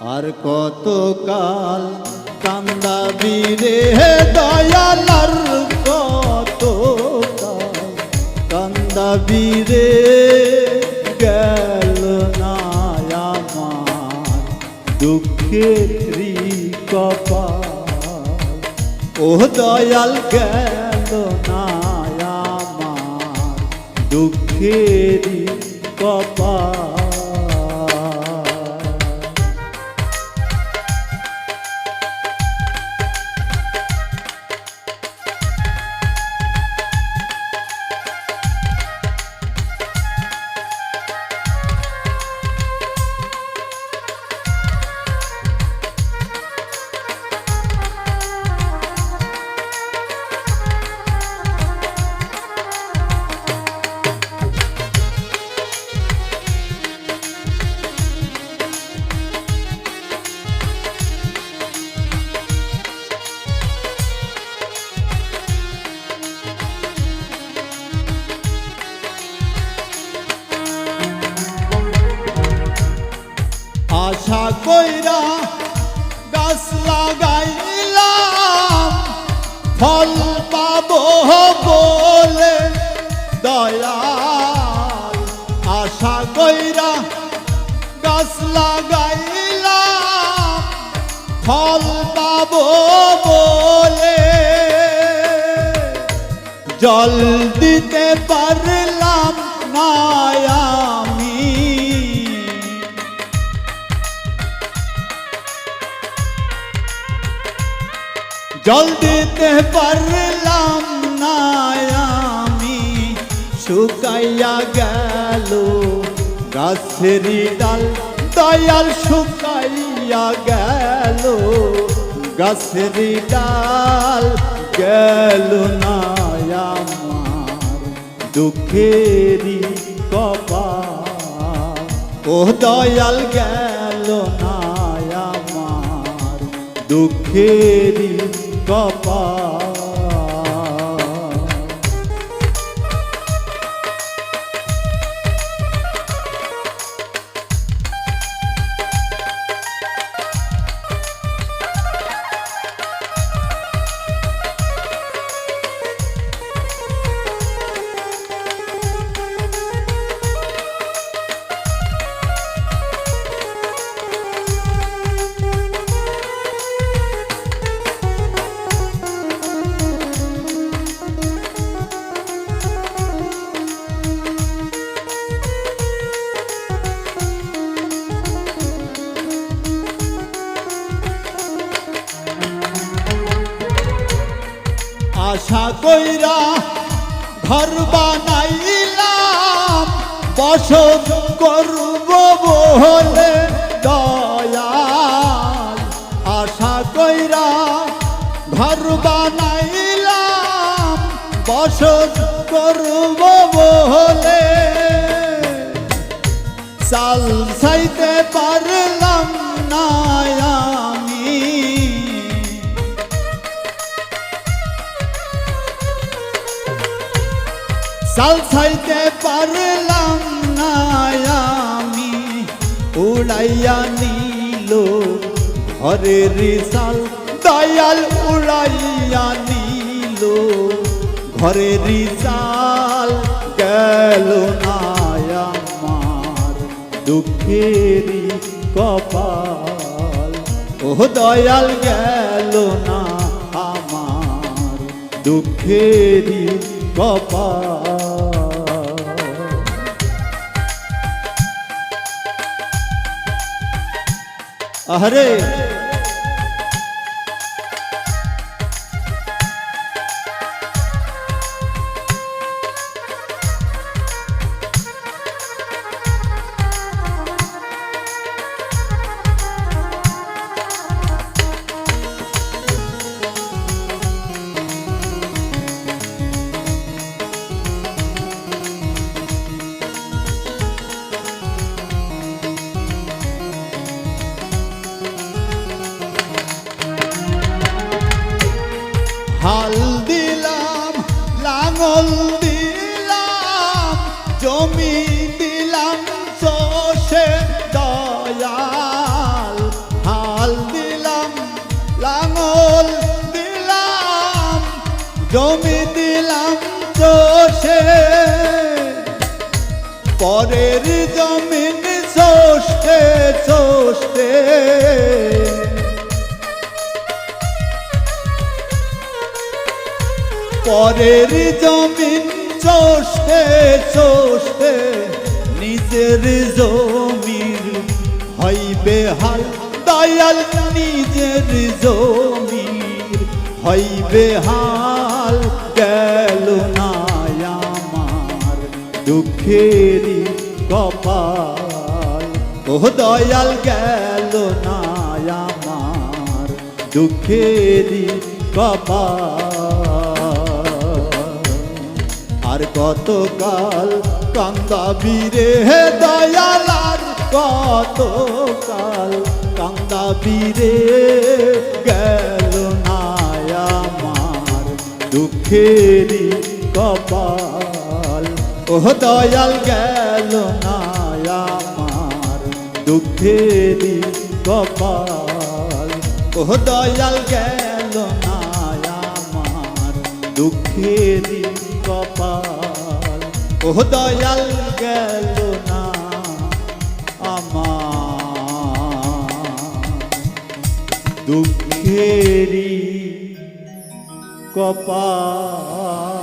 আর কত কাল কান্দাবি রে দয়াল, আর কত কাল কান্দাবি রে গেল আমার কপাল। ও দয়াল, গেল না আমার কপাল। পাবো বলে দয়াল আশা কইরা গাছ লাগাইলাম, ফল পাবো বলে। জল দিতে পারলাম না আমি। জল দিতে পারলাম শুকাইয়া গেল। গাছেরই ডাল দয়াল শুকাইয়া গেল। গাছেরই ডাল গেল না আমার কপাল। ও দয়াল গেল না আমার দুঃখেরই কপাল। আশা কইরা ঘর বানাইলাম। বসত করব বলে দয়াল। আশা কইরা ঘর বানাইলাম। বসত করব বলে। চাল চাইতে পারলাম না। চাল চাইতে পারলাম না আমি। উড়াইয়া নিল ঘরের চাল, দয়াল উড়াইয়া নিল। ঘরের চাল গেল না আমার দুঃখেরই কপাল। ও দয়াল গেল না আমার দুঃখেরই কপাল। আরে হাল দিলাম, লাঙল দিলাম, জমি দিলাম চষে দয়াল। হাল দিলাম, লাঙল দিলাম, জমি দিলাম চষে পরের জমিন চষতে চষতে পরের জমিন চষে চষে নিজের জমির হইবে হাল দয়াল নিজের জমির হইবে হাল গেল না আমার দুঃখেরই কপাল। ও দয়াল, গেল না আমার দুঃখেরই কপাল। কতকাল কান্দাবি রে হে দয়াল আর কতকাল কান্দাবি রে গেল না আমার দুঃখেরই কপাল। ও দয়াল, গেল না আমার দুঃখেরই কপাল। ও দয়াল, গেল না আমার দুঃখেরই কপাল। ও দয়াল গেল না আমার। দুঃখেরি কপাল।